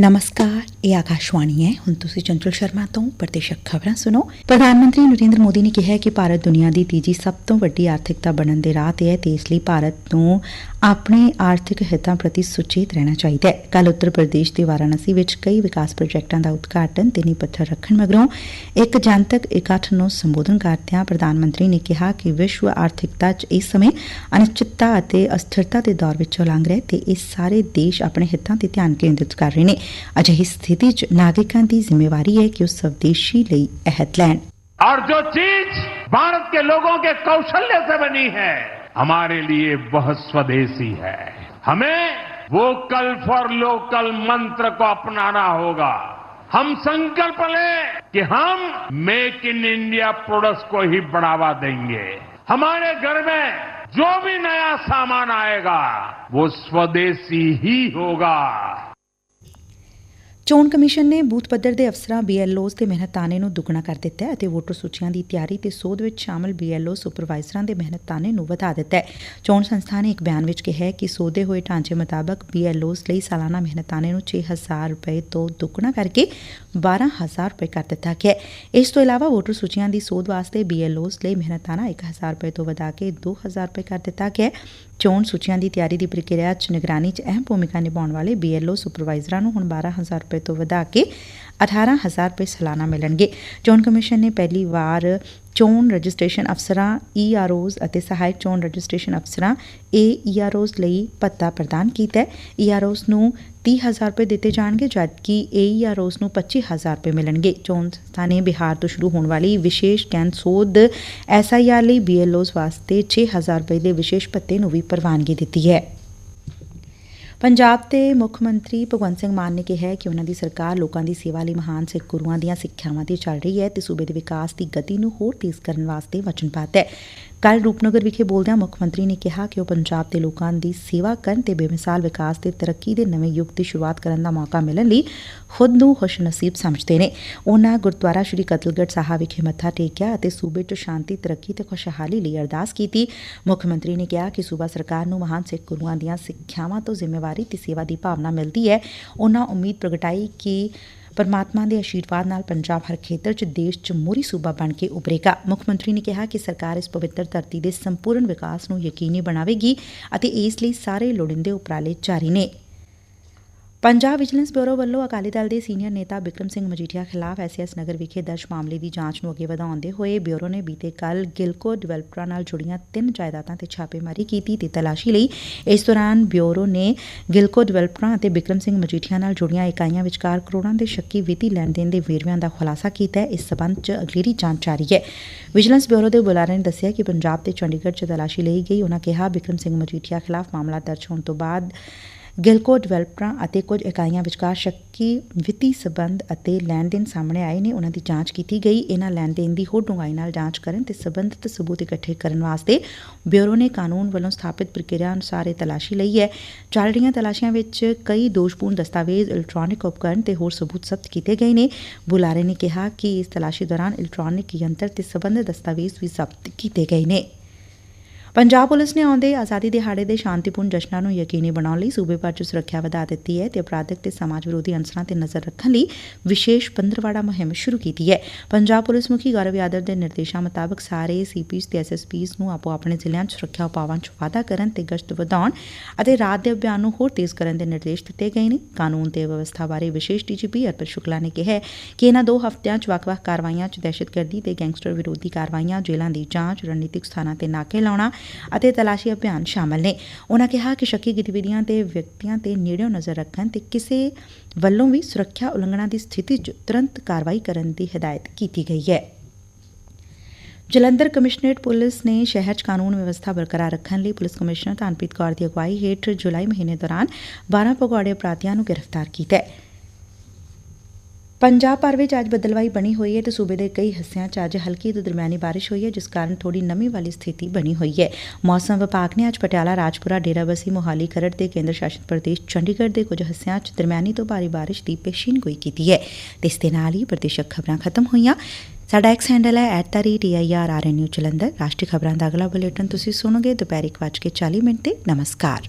ਨਮਸਕਾਰ ਇਹ ਆਕਾਸ਼ਵਾਣੀ ਹੈ ਹੁਣ ਤੁਸੀਂ ਚੰਚਲ ਸ਼ਰਮਾ ਤੋਂ ਪ੍ਰਤੀਸ਼ਕ ਖਬਰਾਂ ਸੁਣੋ ਪ੍ਰਧਾਨ ਮੰਤਰੀ ਨਰਿੰਦਰ ਮੋਦੀ ਨੇ ਕਿਹਾ ਹੈ ਕਿ ਭਾਰਤ ਦੁਨੀਆ ਦੀ ਤੀਜੀ ਸਭ ਤੋਂ ਵੱਡੀ ਆਰਥਿਕਤਾ ਬਣਨ ਦੇ ਰਾਹ ਤੇ ਹੈ ਤੇ ਇਸ ਲਈ ਭਾਰਤ ਨੂੰ ਆਪਣੇ ਆਰਥਿਕ ਹਿੱਤਾਂ ਪ੍ਰਤੀ ਸੁਚੇਤ ਰਹਿਣਾ ਚਾਹੀਦਾ ਹੈ ਕੱਲ ਉੱਤਰ ਪ੍ਰਦੇਸ਼ ਦੇ ਵਾਰਾਣਸੀ ਵਿੱਚ ਕਈ ਵਿਕਾਸ ਪ੍ਰੋਜੈਕਟਾਂ ਦਾ ਉਦਘਾਟਨ ਤੇ ਨੀਂਹ ਪੱਥਰ ਰੱਖਣ ਮਗਰੋਂ ਇੱਕ ਜਨਤਕ ਇਕੱਠ ਨੂੰ ਸੰਬੋਧਨ ਕਰਦਿਆਂ ਪ੍ਰਧਾਨ ਮੰਤਰੀ ਨੇ ਕਿਹਾ ਕਿ ਵਿਸ਼ਵ ਆਰਥਿਕਤਾ 'ਚ ਇਸ ਸਮੇਂ ਅਨਿਸ਼ਚਿਤਤਾ ਅਤੇ ਅਸਥਿਰਤਾ ਦੇ ਦੌਰ ਵਿੱਚੋਂ ਲੰਘ ਰਿਹਾ ਹੈ ਤੇ ਇਹ ਸਾਰੇ ਦੇਸ਼ ਆਪਣੇ ਹਿੱਤਾਂ ਤੇ ਧਿਆਨ ਕੇਂਦਰਿਤ ਕਰ ਰਹੇ ਨੇ ਅਜਿਹੀ ਸਥਿਤੀ 'ਚ ਨਾਗਰਿਕਾਂ ਦੀ ਜ਼ਿੰਮੇਵਾਰੀ ਹੈ ਕਿ ਉਹ ਸਵਦੇਸ਼ੀ ਲਈ ਅਹਿਦ ਲੈਣ और जो चीज भारत के लोगों के कौशल्य से बनी है हमारे लिए वह स्वदेशी है। हमें वोकल फॉर लोकल मंत्र को अपनाना होगा। हम संकल्प लें कि हम मेक इन इंडिया प्रोडक्ट्स को ही बढ़ावा देंगे। हमारे घर में जो भी नया सामान आएगा, वो स्वदेशी ही होगा। ਚੋਣ ਕਮਿਸ਼ਨ ਨੇ ਬੂਥ ਪੱਧਰ ਦੇ ਅਫਸਰਾਂ ਬੀਐਲਓਜ਼ ਦੇ ਮਿਹਨਤਾਨੇ ਨੂੰ ਦੁੱਗਣਾ ਕਰ ਦਿੱਤਾ ਹੈ ਅਤੇ ਵੋਟਰ ਸੂਚੀਆਂ ਦੀ ਤਿਆਰੀ ਤੇ ਸੋਧ ਵਿੱਚ ਸ਼ਾਮਲ ਬੀਐਲਓ ਸੁਪਰਵਾਈਜ਼ਰਾਂ ਦੇ ਮਿਹਨਤਾਨੇ ਨੂੰ ਵਧਾ ਦਿੱਤਾ ਹੈ। ਚੋਣ ਸੰਸਥਾ ਨੇ ਇੱਕ ਬਿਆਨ ਵਿੱਚ ਕਿਹਾ ਹੈ ਕਿ ਸੋਧੇ ਹੋਏ ਢਾਂਚੇ ਮੁਤਾਬਕ ਬੀਐਲਓਜ਼ ਲਈ ਸਾਲਾਨਾ ਮਿਹਨਤਾਨੇ ਨੂੰ 6000 ਰੁਪਏ ਤੋਂ ਦੁੱਗਣਾ ਕਰਕੇ 12000 ਰੁਪਏ ਕਰ ਦਿੱਤਾ ਗਿਆ ਹੈ। ਇਸ ਤੋਂ ਇਲਾਵਾ ਵੋਟਰ ਸੂਚੀਆਂ ਦੀ ਸੋਧ ਵਾਸਤੇ ਬੀਐਲਓਜ਼ ਲਈ ਮਿਹਨਤਾਨਾ 1000 ਰੁਪਏ ਤੋਂ ਵਧਾ ਕੇ 2000 ਰੁਪਏ ਕਰ ਦਿੱਤਾ ਗਿਆ ਚੋਣ ਸੂਚੀਆਂ ਦੀ ਤਿਆਰੀ ਦੀ ਪ੍ਰਕਿਰਿਆ 'ਚ ਨਿਗਰਾਨੀ 'ਚ ਅਹਿਮ ਭੂਮਿਕਾ ਨਿਭਾਉਣ ਵਾਲੇ ਬੀਐਲਓ ਸੁਪਰਵਾਈਜ਼ਰਾਂ ਨੂੰ ਹੁਣ 12000 ਰੁਪਏ ਤੋਂ ਵਧਾ ਕੇ 18000 ਰੁਪਏ ਸਾਲਾਨਾ ਮਿਲਣਗੇ। ਚੋਣ ਕਮਿਸ਼ਨ ਨੇ ਪਹਿਲੀ ਵਾਰ ਚੋਣ ਰਜਿਸਟ੍ਰੇਸ਼ਨ ਅਫਸਰਾਂ ਈਆਰਓਜ਼ ਅਤੇ ਸਹਾਇਕ ਚੋਣ ਰਜਿਸਟ੍ਰੇਸ਼ਨ ਅਫਸਰਾਂ ਏਈਆਰਓਜ਼ ਲਈ ਭੱਤਾ ਪ੍ਰਦਾਨ ਕੀਤਾ ਹੈ। ਈਆਰਓਜ਼ ਨੂੰ 30000 ਰੁਪਏ ਦਿੱਤੇ ਜਾਣਗੇ, ਜਦਕਿ ਏਈਆਰਓਜ਼ ਨੂੰ 25000 ਰੁਪਏ ਮਿਲਣਗੇ। ਚੋਣ ਸੰਸਥਾ ਨੇ ਬਿਹਾਰ ਤੋਂ ਸ਼ੁਰੂ ਹੋਣ ਵਾਲੀ ਵਿਸ਼ੇਸ਼ ਗੈਨ ਸੋਧ ਐਸਆਈਆਰ ਲਈ ਬੀਐਲਓਜ਼ ਵਾਸਤੇ 6000 ਰੁਪਏ ਦੇ ਵਿਸ਼ੇਸ਼ ਭੱਤੇ ਨੂੰ ਵੀ ਪ੍ਰਵਾਨਗੀ ਦਿੱਤੀ ਹੈ। ਪੰਜਾਬ ਦੇ ਮੁੱਖ ਮੰਤਰੀ ਭਗਵੰਤ ਸਿੰਘ ਮਾਨ ਨੇ ਕਿਹਾ ਕਿ ਉਨ੍ਹਾਂ ਦੀ ਸਰਕਾਰ ਲੋਕਾਂ ਦੀ ਸੇਵਾ ਲਈ ਮਹਾਨ ਸਿੱਖ ਗੁਰੂਆਂ ਦੀਆਂ ਸਿੱਖਿਆਵਾਂ ਤੇ ਚੱਲ ਰਹੀ ਹੈ ਤੇ ਸੂਬੇ ਦੇ ਵਿਕਾਸ ਦੀ ਗਤੀ ਨੂੰ ਹੋਰ ਤੇਜ਼ ਕਰਨ ਵਾਸਤੇ ਵਚਨਬੱਧ ਹੈ। ਕੱਲ ਰੂਪਨਗਰ ਵਿਖੇ ਬੋਲਦਿਆਂ ਮੁੱਖ ਮੰਤਰੀ ਨੇ ਕਿਹਾ ਕਿ ਉਹ ਪੰਜਾਬ ਦੇ ਲੋਕਾਂ ਦੀ ਸੇਵਾ ਕਰਨ ਤੇ ਬੇਮਿਸਾਲ ਵਿਕਾਸ ਤੇ ਤਰੱਕੀ ਦੇ ਨਵੇਂ ਯੁੱਗ ਦੀ ਸ਼ੁਰੂਆਤ ਕਰਨ ਦਾ ਮੌਕਾ ਮਿਲਣ ਲਈ ਖੁਦ ਨੂੰ ਖੁਸ਼ਨਸੀਬ ਸਮਝਦੇ ਨੇ। ਉਹਨਾਂ ਗੁਰਦੁਆਰਾ ਸ਼੍ਰੀ ਕਤਲਗੜ੍ਹ ਸਾਹਿਬ ਵਿਖੇ ਮੱਥਾ ਟੇਕਿਆ ਅਤੇ ਸੂਬੇ 'ਚ ਸ਼ਾਂਤੀ, ਤਰੱਕੀ ਤੇ ਖੁਸ਼ਹਾਲੀ ਲਈ ਅਰਦਾਸ ਕੀਤੀ। ਮੁੱਖ ਮੰਤਰੀ ਨੇ ਕਿਹਾ ਕਿ ਸੂਬਾ ਸਰਕਾਰ ਨੂੰ ਮਹਾਨ ਸਿੱਖ ਗੁਰੂਆਂ ਦੀਆਂ ਸਿੱਖਿਆਵਾਂ ਤੋਂ ਜ਼ਿੰਮੇਵਾਰੀ ਤੇ ਸੇਵਾ ਦੀ ਭਾਵਨਾ ਮਿਲਦੀ ਹੈ। ਉਹਨਾਂ ਉਮੀਦ ਪ੍ਰਗਟਾਈ ਕਿ ਪਰਮਾਤਮਾ ਦੇ ਆਸ਼ੀਰਵਾਦ ਨਾਲ ਪੰਜਾਬ ਹਰ ਖੇਤਰ 'ਚ ਦੇਸ਼ 'ਚ ਮੋਰੀ ਸੂਬਾ ਬਣ ਕੇ ਉਭਰੇਗਾ। ਮੁੱਖ ਮੰਤਰੀ ਨੇ ਕਿਹਾ ਕਿ ਸਰਕਾਰ ਇਸ ਪਵਿੱਤਰ ਧਰਤੀ ਦੇ ਸੰਪੂਰਨ ਵਿਕਾਸ ਨੂੰ ਯਕੀਨੀ ਬਣਾਵੇਗੀ ਅਤੇ ਇਸ ਲਈ ਸਾਰੇ ਲੋੜੀਂਦੇ ਉਪਰਾਲੇ ਜਾਰੀ ਨੇ। ਪੰਜਾਬ ਵਿਜੀਲੈਂਸ ਬਿਊਰੋ ਵੱਲੋਂ ਅਕਾਲੀ ਦਲ ਦੇ ਸੀਨੀਅਰ ਨੇਤਾ ਬਿਕਰਮ ਸਿੰਘ ਮਜੀਠੀਆ ਖਿਲਾਫ ਐਸਐਸ ਨਗਰ ਵਿਖੇ ਦਰਜ ਮਾਮਲੇ ਦੀ ਜਾਂਚ ਨੂੰ ਅੱਗੇ ਵਧਾਉਂਦੇ ਹੋਏ ਬਿਊਰੋ ਨੇ ਬੀਤੇ ਕੱਲ ਗਿਲਕੋ ਡਿਵੈਲਪਰਾਂ ਨਾਲ ਜੁੜੀਆਂ ਤਿੰਨ ਜਾਇਦਾਦਾਂ ਤੇ ਛਾਪੇਮਾਰੀ ਕੀਤੀ ਤੇ ਤਲਾਸ਼ੀ ਲਈ। ਇਸ ਦੌਰਾਨ ਬਿਊਰੋ ਨੇ ਗਿਲਕੋ ਡਿਵੈਲਪਰਾਂ ਅਤੇ ਬਿਕਰਮ ਸਿੰਘ ਮਜੀਠੀਆ ਨਾਲ ਜੁੜੀਆਂ ਇਕਾਈਆਂ ਵਿਚਕਾਰ ਕਰੋੜਾਂ ਦੇ ਸ਼ੱਕੀ ਵਿੱਤੀ ਲੈਣ ਦੇਣ ਦੇ ਵੇਰਵਿਆਂ ਦਾ ਖੁਲਾਸਾ ਕੀਤਾ। ਇਸ ਸਬੰਧ 'ਚ ਅਗਲੇਰੀ ਜਾਂਚ ਜਾਰੀ ਹੈ। ਵਿਜੀਲੈਂਸ ਬਿਊਰੋ ਦੇ ਬੁਲਾਰੇ ਨੇ ਦੱਸਿਆ ਕਿ ਪੰਜਾਬ ਤੇ ਚੰਡੀਗੜ੍ਹ 'ਚ ਤਲਾਸ਼ੀ ਲਈ ਗਈ। ਉਨ੍ਹਾਂ ਕਿਹਾ, ਬਿਕਰਮ ਸਿੰਘ ਮਜੀਠੀਆ ਖਿਲਾਫ ਮਾਮਲਾ ਦਰਜ ਹੋਣ ਤੋਂ ਬਾਅਦ ਗਿਲਕੋ ਡਿਵੈਲਪਰਾਂ ਅਤੇ ਕੁਝ ਇਕਾਈਆਂ ਵਿਚਕਾਰ ਸ਼ੱਕੀ ਵਿੱਤੀ ਸਬੰਧ ਅਤੇ ਲੈਣ ਦੇਣ ਸਾਹਮਣੇ ਆਏ ਨੇ। ਉਨ੍ਹਾਂ ਦੀ ਜਾਂਚ ਕੀਤੀ ਗਈ। ਇਨ੍ਹਾਂ ਲੈਣ ਦੇਣ ਦੀ ਹੋਰ ਡੂੰਘਾਈ ਨਾਲ ਜਾਂਚ ਕਰਨ ਤੇ ਸਬੰਧਤ ਸਬੂਤ ਇਕੱਠੇ ਕਰਨ ਵਾਸਤੇ ਬਿਊਰੋ ਨੇ ਕਾਨੂੰਨ ਵੱਲੋਂ ਸਥਾਪਿਤ ਪ੍ਰਕਿਰਿਆ ਅਨੁਸਾਰ ਇਹ ਤਲਾਸ਼ੀ ਲਈ ਹੈ। ਚੱਲ ਰਹੀਆਂ ਤਲਾਸ਼ੀਆਂ ਵਿੱਚ ਕਈ ਦੋਸ਼ਪੂਰਨ ਦਸਤਾਵੇਜ਼, ਇਲੈਕਟ੍ਰੋਨਿਕ ਉਪਕਰਨ ਤੇ ਹੋਰ ਸਬੂਤ ਜ਼ਬਤ ਕੀਤੇ ਗਏ ਨੇ। ਬੁਲਾਰੇ ਨੇ ਕਿਹਾ ਕਿ ਇਸ ਤਲਾਸ਼ੀ ਦੌਰਾਨ ਇਲੈਕਟ੍ਰੋਨਿਕ ਯੰਤਰ ਤੇ ਸਬੰਧਤ ਦਸਤਾਵੇਜ਼ ਵੀ ਜ਼ਬਤ ਕੀਤੇ ਗਏ ਨੇ। ਪੰਜਾਬ ਪੁਲਿਸ ਨੇ ਆਉਂਦੇ ਆਜ਼ਾਦੀ ਦਿਹਾੜੇ ਦੇ ਸ਼ਾਂਤੀਪੂਰਨ ਜਸ਼ਨਾਂ ਨੂੰ ਯਕੀਨੀ ਬਣਾਉਣ ਲਈ ਸੂਬੇ ਭਰ 'ਚ ਸੁਰੱਖਿਆ ਵਧਾ ਦਿੱਤੀ ਹੈ ਤੇ ਅਪਰਾਧਿਕ ਤੇ ਸਮਾਜ ਵਿਰੋਧੀ ਅੰਸਰਾਂ ਤੇ ਨਜ਼ਰ ਰੱਖਣ ਲਈ ਵਿਸ਼ੇਸ਼ ਪੰਦਰਵਾੜਾ ਮੁਹਿੰਮ ਸ਼ੁਰੂ ਕੀਤੀ ਹੈ। ਪੰਜਾਬ ਪੁਲਿਸ ਮੁਖੀ ਗੌਰਵ ਯਾਦਵ ਦੇ ਨਿਰਦੇਸ਼ਾਂ ਮੁਤਾਬਕ ਸਾਰੇ ਸੀਪੀਜ਼ ਤੇ ਐਸਐਸਪੀਜ਼ ਨੂੰ ਆਪੋ ਆਪਣੇ ਜ਼ਿਲ੍ਹਿਆਂ 'ਚ ਸੁਰੱਖਿਆ ਉਪਾਵਾਂ 'ਚ ਵਾਧਾ ਕਰਨ ਤੇ ਗਸ਼ਤ ਵਧਾਉਣ ਅਤੇ ਰਾਤ ਦੇ ਅਭਿਆਨ ਨੂੰ ਹੋਰ ਤੇਜ਼ ਕਰਨ ਦੇ ਨਿਰਦੇਸ਼ ਦਿੱਤੇ ਗਏ ਨੇ। ਕਾਨੂੰਨ ਤੇ ਵਿਵਸਥਾ ਬਾਰੇ ਵਿਸ਼ੇਸ਼ ਡੀਜੀਪੀ ਅਰਪਿਤ ਸ਼ੁਕਲਾ ਨੇ ਕਿਹਾ ਕਿ ਇਹਨਾਂ ਦੋ ਹਫ਼ਤਿਆਂ 'ਚ ਵੱਖ-ਵੱਖ ਕਾਰਵਾਈਆਂ 'ਚ ਦਹਿਸ਼ਤਗਰਦੀ ਤੇ ਗੈਂਗਸਟਰ ਵਿਰੋਧੀ ਕਾਰਵਾਈਆਂ, ਜੇਲ੍ਹਾਂ ਦੀ ਜਾਂਚ, ਰਣਨੀਤਿਕ ਸਥਾਨਾਂ ਤੇ ਨਾਕੇ ਲਾਉਣਾ ਅਤੇ ਤਲਾਸ਼ੀ ਅਭਿਆਨ ਸ਼ਾਮਲ ਨੇ। ਉਨ੍ਹਾਂ ਕਿਹਾ ਕਿ ਸ਼ੱਕੀ ਗਤੀਵਿਧੀਆਂ ਤੇ ਵਿਅਕਤੀਆਂ ਤੇ ਨੇੜਿਓਂ ਨਜ਼ਰ ਰੱਖਣ ਤੇ ਕਿਸੇ ਵੱਲੋਂ ਵੀ ਸੁਰੱਖਿਆ ਉਲੰਘਣਾ ਦੀ ਸਥਿਤੀ 'ਚ ਤੁਰੰਤ ਕਾਰਵਾਈ ਕਰਨ ਦੀ ਹਦਾਇਤ ਕੀਤੀ ਗਈ ਹੈ। ਜਲੰਧਰ ਕਮਿਸ਼ਨਰੇਟ ਪੁਲਿਸ ਨੇ ਸ਼ਹਿਰ 'ਚ ਕਾਨੂੰਨ ਵਿਵਸਥਾ ਬਰਕਰਾਰ ਰੱਖਣ ਲਈ ਪੁਲਿਸ ਕਮਿਸ਼ਨਰ ਧਨਪ੍ਰੀਤ ਕੌਰ ਦੀ ਅਗਵਾਈ ਹੇਠ ਜੁਲਾਈ ਮਹੀਨੇ ਦੌਰਾਨ 12 ਭਗੌੜੇ ਅਪਰਾਧੀਆਂ ਨੂੰ ਗ੍ਰਿਫਤਾਰ ਕੀਤਾ ਹੈ। ਪੰਜਾਬ ਭਰ ਵਿੱਚ ਅੱਜ ਬਦਲਵਾਈ ਬਣੀ ਹੋਈ ਹੈ ਤੇ ਸੂਬੇ ਦੇ ਕਈ ਹਿੱਸਿਆਂ 'ਚ ਅੱਜ ਹਲਕੀ ਤੋਂ ਦਰਮਿਆਨੀ ਬਾਰਿਸ਼ ਹੋਈ ਹੈ, ਜਿਸ ਕਾਰਨ ਥੋੜੀ ਨਮੀ ਵਾਲੀ ਸਥਿਤੀ ਬਣੀ ਹੋਈ ਹੈ। ਮੌਸਮ ਵਿਭਾਗ ਨੇ ਅੱਜ ਪਟਿਆਲਾ, ਰਾਜਪੁਰਾ, ਡੇਰਾਬੱਸੀ, ਮੋਹਾਲੀ, ਖਰੜ ਤੇ ਕੇਂਦਰ ਸ਼ਾਸਿਤ ਪ੍ਰਦੇਸ਼, ਚੰਡੀਗੜ੍ਹ ਦੇ ਕੁਝ ਹਿੱਸਿਆਂ 'ਚ ਦਰਮਿਆਨੀ ਤੋਂ ਭਾਰੀ ਬਾਰਿਸ਼ ਦੀ ਪੇਸ਼ੀਨਗੋਈ ਕੀਤੀ ਹੈ। ਤੇ ਇਸ ਦੇ ਨਾਲ ਹੀ ਪ੍ਰਦੇਸ਼ਕ ਖਬਰਾਂ ਖਤਮ ਹੋਈਆਂ। ਸਾਡਾ ਐਕਸ ਹੈਂਡਲ ਹੈ @tirairrnu ਜਲੰਧਰ। ਰਾਸ਼ਟਰੀ ਖਬਰਾਂ ਦਾ ਅਗਲਾ ਬੁਲੇਟਿਨ ਤੁਸੀਂ ਸੁਣੋਗੇ ਦੁਪਹਿਰ 1:40 ਮਿੰਟ ਤੇ। ਨਮਸਕਾਰ।